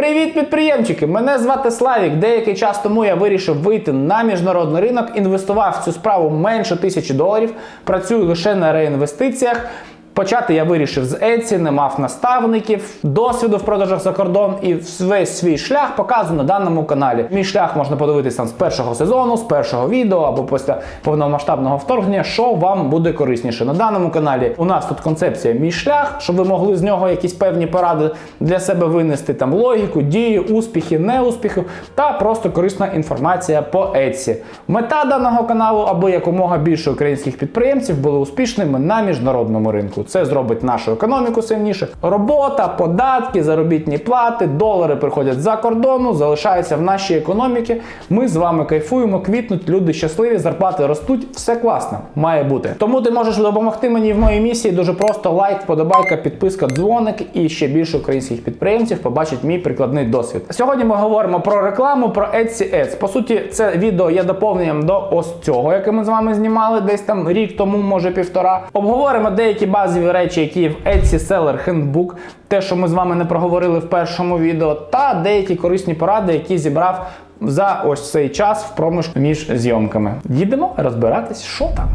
Привіт, підприємчики! Мене звати Славік. Деякий час тому я вирішив вийти на міжнародний ринок, інвестував в цю справу менше тисячі доларів, працюю лише на реінвестиціях. Почати я вирішив з Etsy, не мав наставників, досвіду в продажах за кордон і весь свій шлях показую на даному каналі. Мій шлях можна подивитися там з першого сезону, з першого відео або після повномасштабного вторгнення, що вам буде корисніше. На даному каналі у нас тут концепція мій шлях, щоб ви могли з нього якісь певні поради для себе винести там логіку, дії, успіхи, неуспіхи та просто корисна інформація по Etsy. Мета даного каналу, аби якомога більше українських підприємців були успішними на міжнародному ринку. Це зробить нашу економіку сильніше. Робота, податки, заробітні плати, долари приходять за кордону, залишаються в нашій економіці. Ми з вами кайфуємо, квітнуть, люди щасливі, зарплати ростуть. Все класно, має бути. Тому ти можеш допомогти мені в моїй місії. Дуже просто лайк, вподобайка, підписка, дзвоник і ще більше українських підприємців побачать мій прикладний досвід. Сьогодні ми говоримо про рекламу, про Etsy Ads. По суті, це відео є доповненням до ось цього, яке ми з вами знімали десь там рік тому, може півтора. Обговоримо деякі базові речі, які є в Etsy Seller Handbook, те, що ми з вами не проговорили в першому відео, та деякі корисні поради, які зібрав за ось цей час в проміжку між зйомками. Їдемо розбиратись, що там.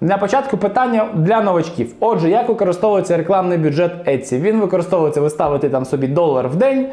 Для початку питання для новачків. Отже, як використовується рекламний бюджет Etsy? Він використовується, ви ставите там собі долар в день.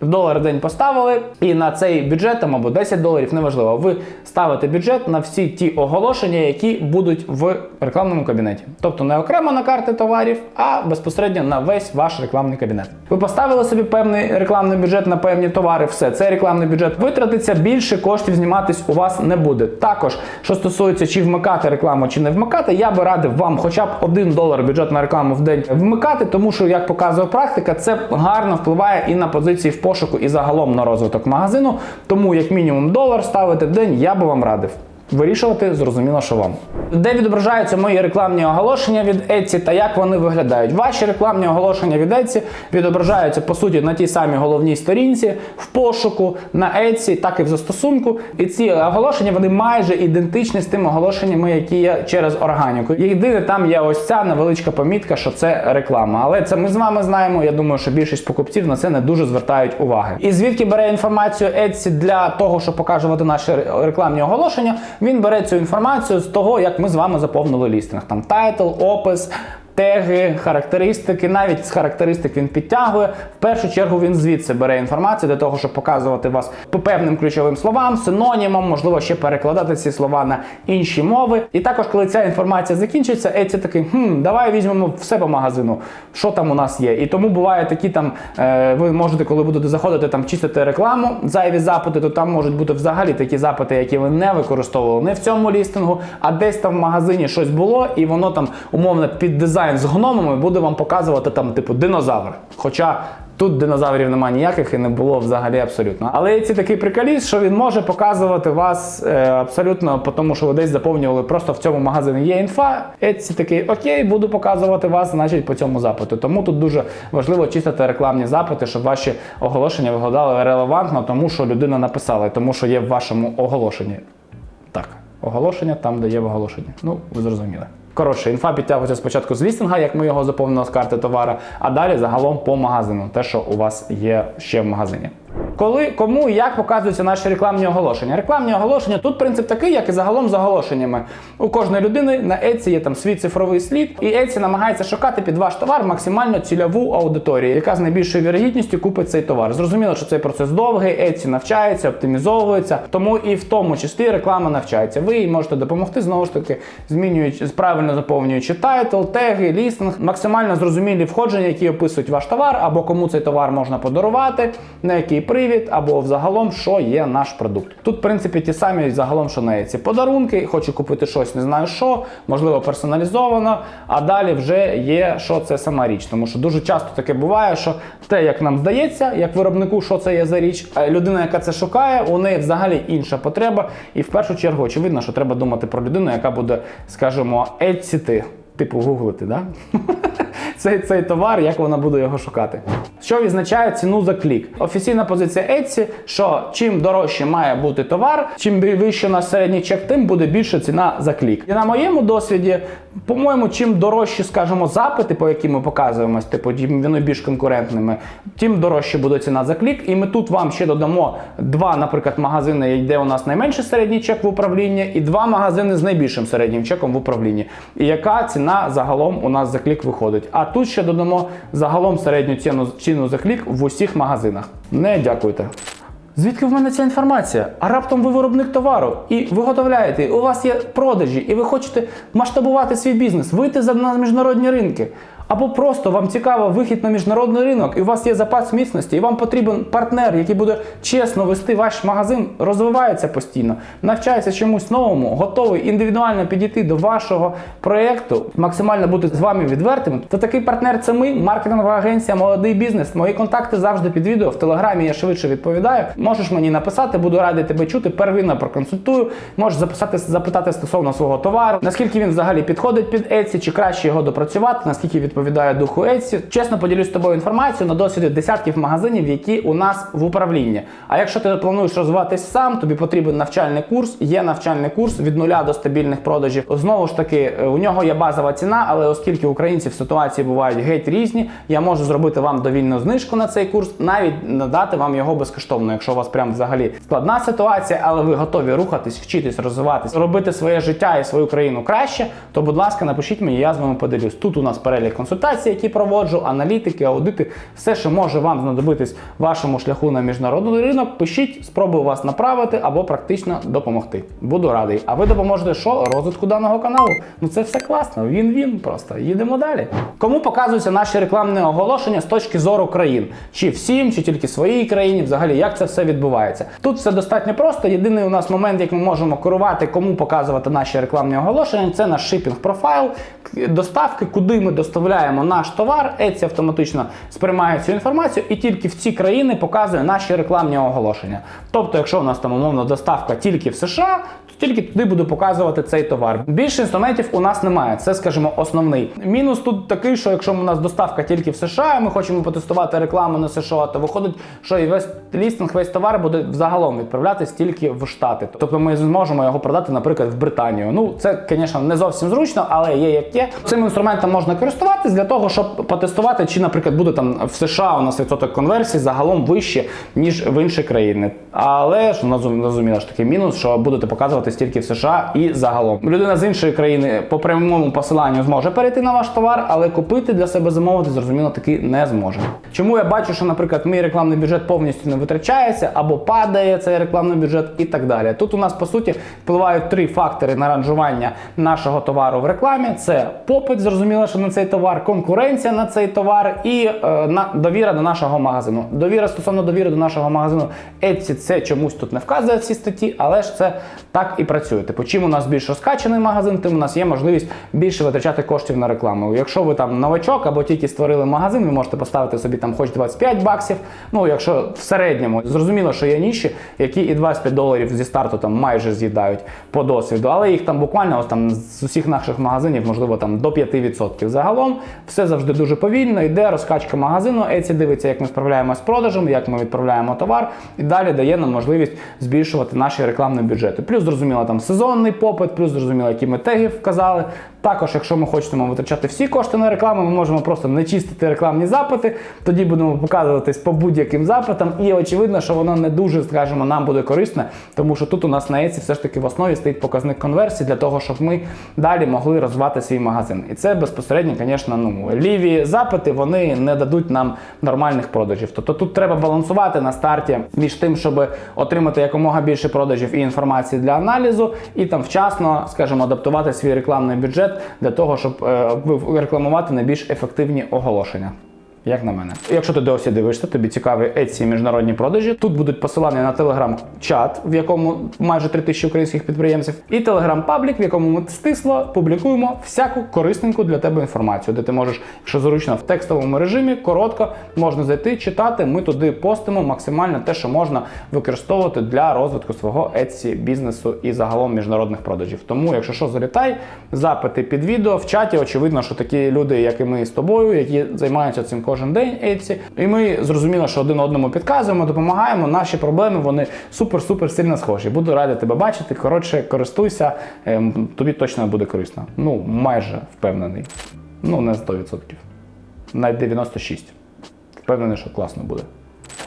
Долар в день поставили, і на цей бюджет там або 10 доларів, неважливо. Ви ставите бюджет на всі ті оголошення, які будуть в рекламному кабінеті. Тобто не окремо на карти товарів, а безпосередньо на весь ваш рекламний кабінет. Ви поставили собі певний рекламний бюджет на певні товари. Все, цей рекламний бюджет витратиться, більше коштів зніматись у вас не буде. Також, що стосується чи вмикати рекламу, чи не вмикати, я би радив вам хоча б 1 долар бюджет на рекламу в день вмикати, тому що, як показує практика, це гарно впливає і на позиції в пошуку, і загалом на розвиток магазину. Тому, як мінімум, долар ставити в день, я би вам радив. Вирішувати зрозуміло, що вам. Де відображаються мої рекламні оголошення від Etsy та як вони виглядають? Ваші рекламні оголошення від Etsy відображаються по суті на тій самій головній сторінці, в пошуку, на Etsy, так і в застосунку. І ці оголошення вони майже ідентичні з тими оголошеннями, які є через органіку. Єдине, там є ось ця невеличка помітка, що це реклама. Але це ми з вами знаємо. Я думаю, що більшість покупців на це не дуже звертають уваги. І звідки бере інформацію Etsy для того, щоб показувати наші рекламні оголошення? Він бере цю інформацію з того, як ми з вами заповнили лістинг. Там тайтл, опис. Теги, характеристики, навіть з характеристик він підтягує. В першу чергу він звідси бере інформацію для того, щоб показувати вас по певним ключовим словам, синонімам, можливо, ще перекладати ці слова на інші мови. І також, коли ця інформація закінчиться, Etsy такий, хм, давай візьмемо все по магазину, що там у нас є. І тому буває такі там, е, ви можете, коли будете заходити там чистити рекламу, зайві запити, то там можуть бути взагалі такі запити, які ви не використовували не в цьому лістингу, а десь там в магазині щось було, і воно там умовно під дизайн з гномами буде вам показувати там, типу, динозавр. Хоча тут динозаврів немає ніяких і не було взагалі абсолютно. Але це такий приколіст, що він може показувати вас е, абсолютно, тому що ви десь заповнювали просто в цьому магазині є інфа. Etsy такий окей, буду показувати вас, значить, по цьому запиту. Тому тут дуже важливо чистити рекламні запити, щоб ваші оголошення виглядали релевантно, тому що людина написала, тому що є в вашому оголошенні. Так, оголошення там, де є в оголошенні. Ну, ви зрозуміли. Коротше, інфа підтягується спочатку з лістинга, як ми його заповнили з карти товара, а далі загалом по магазину, те, що у вас є ще в магазині. Коли кому і як показуються наші рекламні оголошення? Рекламні оголошення тут принцип такий, як і загалом з оголошеннями. У кожної людини на Etsy є там свій цифровий слід, і Etsy намагається шукати під ваш товар максимально цільову аудиторію, яка з найбільшою вірогідністю купить цей товар. Зрозуміло, що цей процес довгий, Etsy навчається, оптимізовується, тому і в тому числі реклама навчається. Ви їй можете допомогти знову ж таки, змінюючи правильно заповнюючи тайтл, теги, лістинг, максимально зрозумілі входження, які описують ваш товар, або кому цей товар можна подарувати, на який привід, або взагалом, що є наш продукт. Тут, в принципі, ті самі загалом, що на ці подарунки, хочу купити щось, не знаю що, можливо, персоналізовано. А далі вже є, що це сама річ. Тому що дуже часто таке буває, що те, як нам здається, як виробнику, що це є за річ, людина, яка це шукає, у неї взагалі інша потреба. І в першу чергу, очевидно, що треба думати про людину, яка буде, скажімо, ецити. Типу гуглити, да? цей, цей товар, як вона буде його шукати. Що відзначає ціну за клік? Офіційна позиція Etsy, що чим дорожче має бути товар, чим вище на середній чек, тим буде більша ціна за клік. І на моєму досвіді, по-моєму, чим дорожчі, скажімо, запити, по яким ми показуємось, типу, вони більш конкурентними, тим дорожче буде ціна за клік. І ми тут вам ще додамо два, наприклад, магазини, де у нас найменший середній чек в управлінні, і два магазини з найбільшим середнім чеком в управлінні. І яка ціна загалом у нас за клік виходить. А тут ще додамо загалом середню ціну, ціну за клік в усіх магазинах. Не дякуйте. Звідки в мене ця інформація? А раптом ви виробник товару і виготовляєте, у вас є продажі, і ви хочете масштабувати свій бізнес, вийти за- на міжнародні ринки. Або просто вам цікаво вихід на міжнародний ринок, і у вас є запас міцності, і вам потрібен партнер, який буде чесно вести ваш магазин, розвивається постійно, навчається чомусь новому, готовий індивідуально підійти до вашого проєкту, максимально бути з вами відвертим. То такий партнер це ми, маркетингова агенція, молодий бізнес. Мої контакти завжди під відео. В телеграмі я швидше відповідаю. Можеш мені написати, буду радий тебе чути. Первинно проконсультую. Можеш записати, запитати стосовно свого товару, наскільки він взагалі підходить під Etsy, чи краще його допрацювати, наскільки відповідає духу Etsy. Чесно поділюсь з тобою інформацією на досвіді десятків магазинів, які у нас в управлінні. А якщо ти плануєш розвиватись сам, тобі потрібен навчальний курс. Є навчальний курс від нуля до стабільних продажів. Знову ж таки, е, у нього є базова ціна, але оскільки українці в ситуації бувають геть різні, я можу зробити вам довільну знижку на цей курс, навіть надати вам його безкоштовно, якщо у вас прям взагалі складна ситуація, але ви готові рухатись, вчитись, розвиватись, робити своє життя і свою країну краще, то будь ласка, напишіть мені, я з вами поділюсь. Тут у нас перелік консультацій, які проводжу, аналітики, аудити, все, що може вам знадобитись вашому шляху на міжнародний ринок. Пишіть, спробую вас направити або практично допомогти. Буду радий. А ви допоможете що? Розвитку даного каналу. Ну це все класно. Він-він просто. Їдемо далі. Кому показуються наші рекламні оголошення з точки зору країн? Чи всім, чи тільки своїй країні? Взагалі, як це все відбувається? Тут все достатньо просто. Єдиний у нас момент, як ми можемо керувати, кому показувати наші рекламні оголошення, це наш шипінг профайл, доставки, куди ми доставляємо наш товар. Etsy автоматично сприймає цю інформацію і тільки в ці країни показує наші рекламні оголошення. Тобто, якщо у нас там умовно доставка тільки в США, то тільки туди буду показувати цей товар. Більше інструментів у нас немає. Це, скажімо, основний. Мінус тут такий, що якщо у нас доставка тільки в США, ми хочемо потестувати рекламу на США, то виходить, що і весь лістинг, весь товар буде взагалом відправлятись тільки в Штати. Тобто ми зможемо його продати, наприклад, в Британію. Ну, це, звісно, не зовсім зручно, але є як є. Цим інструментом можна користуватись для того, щоб потестувати, чи, наприклад, буде там в США у нас відсоток конверсії загалом вище, ніж в інші країни. Але ж зрозуміло ж такий мінус, що будете показувати стільки в США і загалом. Людина з іншої країни по прямому посиланню зможе перейти на ваш товар, але купити для себе замовити, зрозуміло, таки не зможе. Чому я бачу, що, наприклад, мій рекламний бюджет повністю не витрачається або падає цей рекламний бюджет і так далі. Тут у нас по суті впливають три фактори на ранжування нашого товару в рекламі: це попит, зрозуміло, що на цей товар, конкуренція на цей товар і е, на довіра до нашого магазину. Довіра стосовно довіри до нашого магазину Etsy це чомусь тут не вказує в цій статті, але ж це так і працює. Типу, чим у нас більш розкачаний магазин, тим у нас є можливість більше витрачати коштів на рекламу. Якщо ви там новачок або тільки створили магазин, ви можете поставити собі там хоч 25 баксів. Ну, якщо в середньому зрозуміло, що є ніші, які і 25 доларів зі старту там майже з'їдають по досвіду, але їх там буквально ось там з усіх наших магазинів, можливо, там до 5%. Загалом все завжди дуже повільно. Йде розкачка магазину. Еці дивиться, як ми справляємося з продажем, як ми відправляємо товар, і далі дає нам можливість збільшувати наші рекламні бюджети. Плюс зрозуміло там сезонний попит, плюс зрозуміло, які ми теги вказали. Також, якщо ми хочемо витрачати всі кошти на рекламу, ми можемо просто не чистити рекламні запити. Тоді будемо показуватись по будь-яким запитам. І очевидно, що воно не дуже, скажімо, нам буде корисне, тому що тут у нас на Etsy все ж таки в основі стоїть показник конверсії для того, щоб ми далі могли розвивати свій магазин. І це безпосередньо, звісно, ну ліві запити вони не дадуть нам нормальних продажів. Тобто тут треба балансувати на старті між тим, щоб отримати якомога більше продажів і інформації для аналізу, і там вчасно, скажімо, адаптувати свій рекламний бюджет для того, щоб е, рекламувати найбільш ефективні оголошення. Як на мене. Якщо ти досі дивишся, тобі цікаві Etsy міжнародні продажі. Тут будуть посилання на телеграм-чат, в якому майже 3 тисячі українських підприємців, і телеграм-паблік, в якому ми стисло публікуємо всяку корисненьку для тебе інформацію, де ти можеш, якщо зручно, в текстовому режимі коротко можна зайти, читати. Ми туди постимо максимально те, що можна використовувати для розвитку свого Etsy бізнесу і загалом міжнародних продажів. Тому, якщо що, залітай, запити під відео в чаті. Очевидно, що такі люди, як і ми з тобою, які займаються цим кожен день, Etsy, і ми зрозуміло, що один одному підказуємо, допомагаємо. Наші проблеми вони супер-супер сильно схожі. Буду радий тебе бачити. Коротше, користуйся, ем, тобі точно буде корисно. Ну, майже впевнений. Ну, не 100%. Навіть 96%. Впевнений, що класно буде.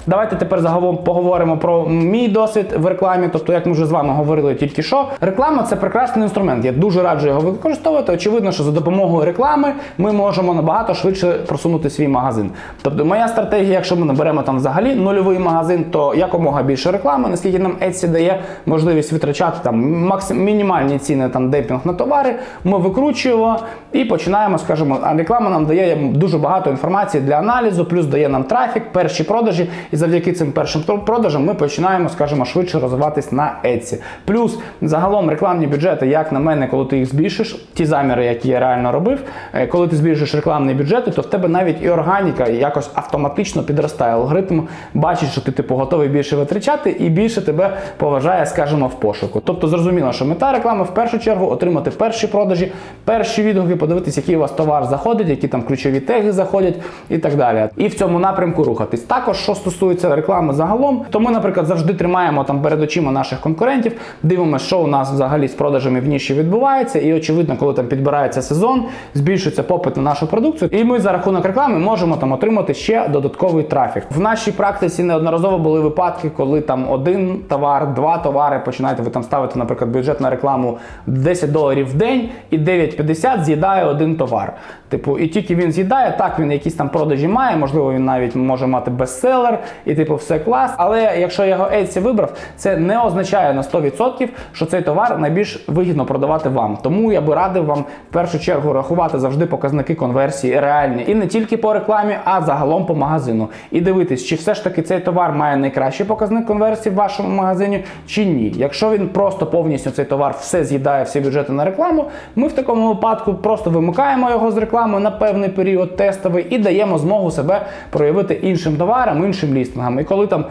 Давайте тепер загалом поговоримо про мій досвід в рекламі. Тобто, як ми вже з вами говорили тільки що, реклама це прекрасний інструмент. Я дуже раджу його використовувати. Очевидно, що за допомогою реклами ми можемо набагато швидше просунути свій магазин. Тобто, моя стратегія, якщо ми наберемо там взагалі нульовий магазин, то якомога більше реклами, наскільки нам Etsy дає можливість витрачати там максим мінімальні ціни там демпінг на товари. Ми викручуємо і починаємо, скажімо, а реклама нам дає дуже багато інформації для аналізу, плюс дає нам трафік, перші продажі. І завдяки цим першим продажам ми починаємо, скажімо, швидше розвиватись на Etsy. Плюс загалом рекламні бюджети, як на мене, коли ти їх збільшиш, ті заміри, які я реально робив, е, коли ти збільшиш рекламні бюджети, то в тебе навіть і органіка якось автоматично підростає. Алгоритм бачить, що ти типу готовий більше витрачати і більше тебе поважає, скажімо, в пошуку. Тобто зрозуміло, що мета реклами в першу чергу отримати перші продажі, перші відгуки, подивитись, який у вас товар заходить, які там ключові теги заходять і так далі. І в цьому напрямку рухатись. Також, що стосується реклами загалом, то ми, наприклад, завжди тримаємо там перед очима наших конкурентів, дивимося, що у нас взагалі з продажами в ніші відбувається, і очевидно, коли там підбирається сезон, збільшується попит на нашу продукцію, і ми за рахунок реклами можемо там отримати ще додатковий трафік. В нашій практиці неодноразово були випадки, коли там один товар, два товари починаєте ви там ставити, наприклад, бюджет на рекламу 10 доларів в день, і 9,50 з'їдає один товар. Типу, і тільки він з'їдає, так він якісь там продажі має, можливо, він навіть може мати бестселер, і типу все клас. Але якщо я його Etsy вибрав, це не означає на 100%, що цей товар найбільш вигідно продавати вам. Тому я би радив вам в першу чергу рахувати завжди показники конверсії реальні і не тільки по рекламі, а загалом по магазину. І дивитись, чи все ж таки цей товар має найкращий показник конверсії в вашому магазині, чи ні. Якщо він просто повністю цей товар все з'їдає, всі бюджети на рекламу, ми в такому випадку просто вимикаємо його з реклами на певний період тестовий і даємо змогу себе проявити іншим товарам, іншим лістингам. І коли там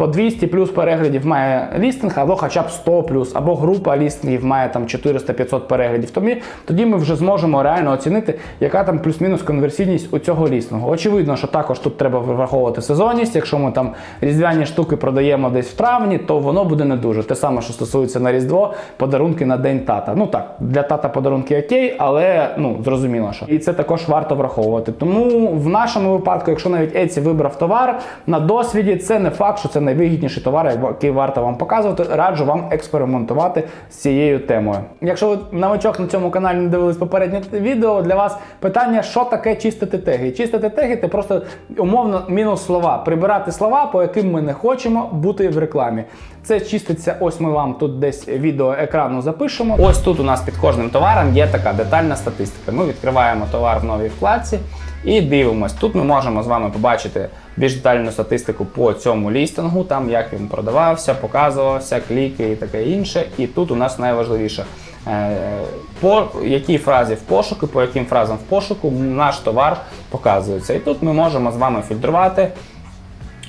по 200 плюс переглядів має лістинг, або хоча б 100 плюс, або група лістингів має там 400-500 переглядів. Тоді, тоді ми вже зможемо реально оцінити, яка там плюс-мінус конверсійність у цього лістингу. Очевидно, що також тут треба враховувати сезонність. Якщо ми там різдвяні штуки продаємо десь в травні, то воно буде не дуже. Те саме, що стосується на Різдво, подарунки на день тата. Ну так, для тата подарунки окей, але ну зрозуміло, що і це також варто враховувати. Тому в нашому випадку, якщо навіть Etsy вибрав товар на досвіді, це не факт, що це найвигідніший товар, який варто вам показувати. Раджу вам експериментувати з цією темою. Якщо ви новачок на цьому каналі не дивились попереднє відео, для вас питання, що таке чистити теги. Чистити теги це просто умовно мінус слова. Прибирати слова, по яким ми не хочемо бути в рекламі. Це чиститься, ось ми вам тут десь відео екрану запишемо. Ось тут у нас під кожним товаром є така детальна статистика. Ми відкриваємо товар в новій вкладці і дивимось. Тут ми можемо з вами побачити більш детальну статистику по цьому лістингу, там як він продавався, показувався, кліки і таке інше. І тут у нас найважливіше. е, По якій фразі в пошуку, по яким фразам в пошуку наш товар показується. І тут ми можемо з вами фільтрувати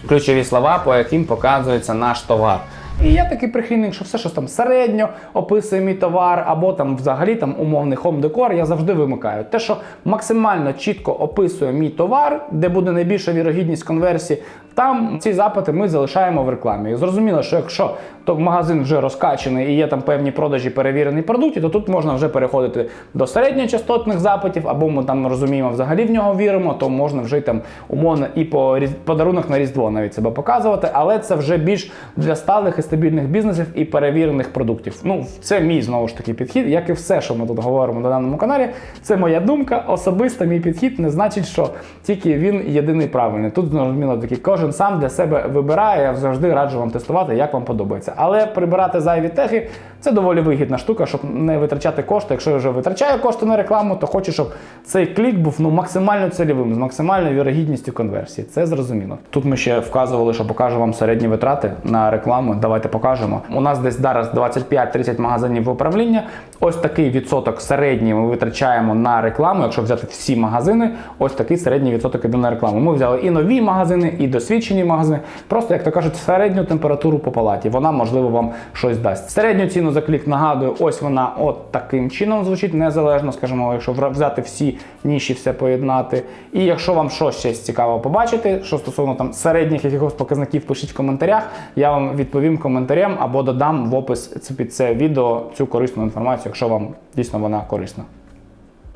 ключові слова, по яким показується наш товар. І я такий прихильник, що все, що там середньо описує мій товар, або там взагалі там умовний хом-декор, я завжди вимикаю. Те, що максимально чітко описує мій товар, де буде найбільша вірогідність конверсії, там ці запити ми залишаємо в рекламі. І зрозуміло, що якщо то магазин вже розкачаний і є там певні продажі перевірені продукти, то тут можна вже переходити до середньочастотних запитів, або ми там розуміємо, взагалі в нього віримо, то можна вже там умовно і по подарунок на Різдво навіть себе показувати, але це вже більш для сталих і стабільних бізнесів і перевірених продуктів. Ну, це мій знову ж таки підхід, як і все, що ми тут говоримо на даному каналі. Це моя думка, особиста мій підхід не значить, що тільки він єдиний правильний. Тут зрозуміло такий кожен сам для себе вибирає. Я завжди раджу вам тестувати, як вам подобається. Але прибирати зайві теги Це доволі вигідна штука, щоб не витрачати кошти. Якщо я вже витрачаю кошти на рекламу, то хочу, щоб цей клік був ну, максимально цільовим, з максимальною вірогідністю конверсії. Це зрозуміло. Тут ми ще вказували, що покажу вам середні витрати на рекламу. Давайте покажемо. У нас десь зараз 25-30 магазинів управління. Ось такий відсоток середній ми витрачаємо на рекламу. Якщо взяти всі магазини, ось такий середній відсоток іде на рекламу. Ми взяли і нові магазини, і досвідчені магазини. Просто, як то кажуть, середню температуру по палаті. Вона, можливо, вам щось дасть. Середню ціну за клік нагадую, ось вона от таким чином звучить, незалежно, скажімо, якщо взяти всі ніші, все поєднати. І якщо вам щось ще цікаво побачити, що стосовно там середніх якихось показників, пишіть в коментарях. Я вам відповім коментарем або додам в опис під це відео цю корисну інформацію, якщо вам дійсно вона корисна.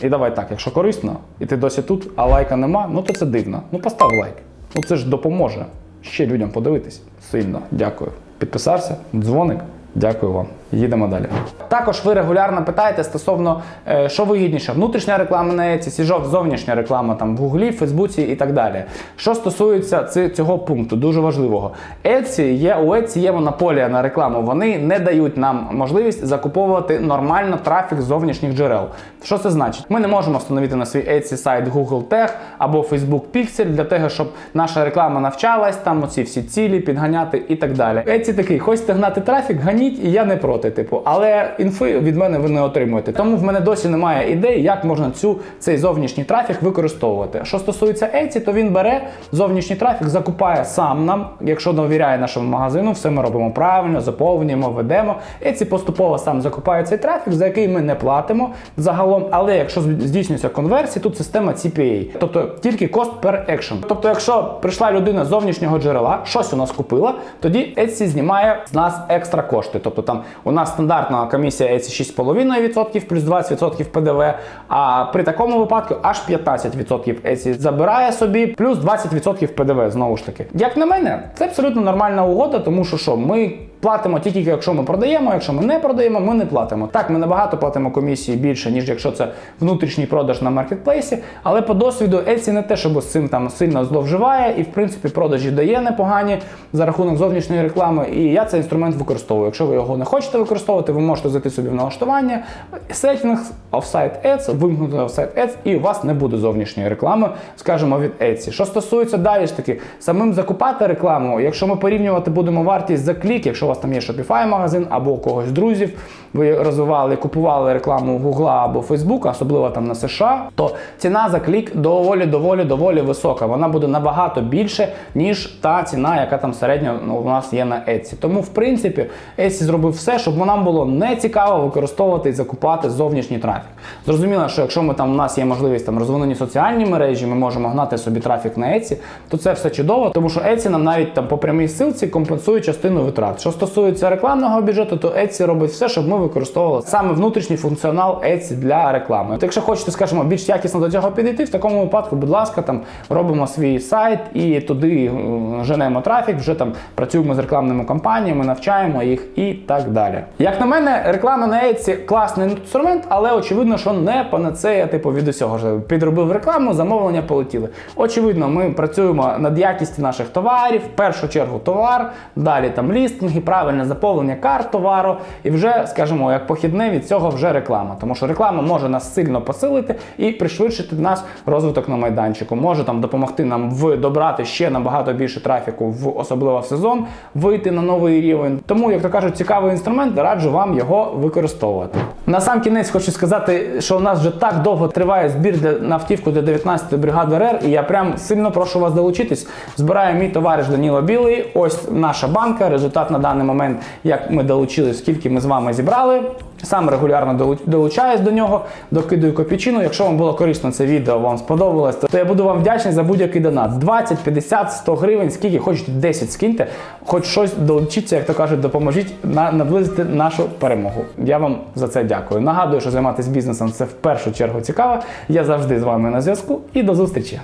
І давай так, якщо корисно, і ти досі тут, а лайка нема, ну то це дивно. Ну постав лайк. Ну це ж допоможе ще людям подивитись. Сильно дякую. Підписався, дзвоник. Дякую вам. Їдемо далі. Також ви регулярно питаєте стосовно, е, що вигідніше, внутрішня реклама на Еці, зовнішня реклама там в Гуглі, Фейсбуці і так далі. Що стосується цього пункту, дуже важливого. Еці є у Еці є монополія на рекламу. Вони не дають нам можливість закуповувати нормально трафік з зовнішніх джерел. Що це значить? Ми не можемо встановити на свій Etsy сайт Google Tag або Facebook Pixel для того, щоб наша реклама навчалась, там оці всі цілі підганяти і так далі. Etsy такий, хочете гнати трафік, ганіть, і я не проти. Типу, але інфи від мене ви не отримуєте. Тому в мене досі немає ідей, як можна цю цей зовнішній трафік використовувати. Що стосується Etsy, то він бере зовнішній трафік, закупає сам нам, якщо довіряє нашому магазину, все ми робимо правильно, заповнюємо, ведемо. Etsy поступово сам закупає цей трафік, за який ми не платимо загалом. Але якщо здійснюється конверсія, тут система CPA, тобто тільки cost per action. Тобто, якщо прийшла людина з зовнішнього джерела, щось у нас купила, тоді Etsy знімає з нас екстра кошти. Тобто там у нас стандартна комісія Etsy 6,5% плюс 20% ПДВ. А при такому випадку аж 15% еці забирає собі, плюс 20% ПДВ знову ж таки. Як на мене, це абсолютно нормальна угода, тому що що ми. Платимо тільки, якщо ми продаємо, якщо ми не продаємо, ми не платимо. Так, ми набагато платимо комісії більше, ніж якщо це внутрішній продаж на маркетплейсі. Але по досвіду Etsy не те, щоб з цим там сильно зловживає, і в принципі продажі дає непогані за рахунок зовнішньої реклами. І я цей інструмент використовую. Якщо ви його не хочете використовувати, ви можете зайти собі в налаштування, Settings, Offsite Ads, вимкнути Offsite Ads, і у вас не буде зовнішньої реклами, скажімо, від Etsy. Що стосується далі ж таки, самим закупати рекламу, якщо ми порівнювати будемо вартість за клік, якщо у вас там є Shopify магазин або у когось друзів, ви розвивали, купували рекламу Google або Facebook, особливо там на США, то ціна за клік доволі, доволі, доволі висока. Вона буде набагато більше, ніж та ціна, яка там середньо ну, у нас є на Etsy. Тому, в принципі, Etsy зробив все, щоб нам було не цікаво використовувати і закупати зовнішній трафік. Зрозуміло, що якщо ми там у нас є можливість там розвинені соціальні мережі, ми можемо гнати собі трафік на Etsy, то це все чудово, тому що Etsy нам навіть там по прямій ссылці компенсує частину витрат. Що стосується рекламного бюджету, то Etsy робить все, щоб ми використовували саме внутрішній функціонал Etsy для реклами. От якщо хочете, скажімо, більш якісно до цього підійти, в такому випадку, будь ласка, там робимо свій сайт і туди е, женемо трафік, вже там працюємо з рекламними кампаніями, навчаємо їх і так далі. Як на мене, реклама на Etsy класний інструмент, але очевидно, що не панацея, типу від усього ж підробив рекламу, замовлення полетіли. Очевидно, ми працюємо над якістю наших товарів, в першу чергу товар, далі там лістинги, правильне заповнення карт товару, і вже, скажімо, як похідне від цього вже реклама. Тому що реклама може нас сильно посилити і пришвидшити нас розвиток на майданчику. Може там допомогти нам в добрати ще набагато більше трафіку, в особливо в сезон, вийти на новий рівень. Тому, як то кажуть, цікавий інструмент, раджу вам його використовувати. На сам кінець хочу сказати, що у нас вже так довго триває збір для на автівку для 19-ї бригади РР, і я прям сильно прошу вас долучитись. Збирає мій товариш Даніло Білий. Ось наша банка. Результат на даний момент, як ми долучились, скільки ми з вами зібрали. Сам регулярно долучаюсь до нього, докидую копійчину. Якщо вам було корисно це відео, вам сподобалось, то я буду вам вдячний за будь-який донат. 20, 50, 100 гривень, скільки хочете 10 скиньте, хоч щось долучіться, як то кажуть, допоможіть на наблизити нашу перемогу. Я вам за це дякую. Нагадую, що займатися бізнесом це в першу чергу цікаво. Я завжди з вами на зв'язку і до зустрічі.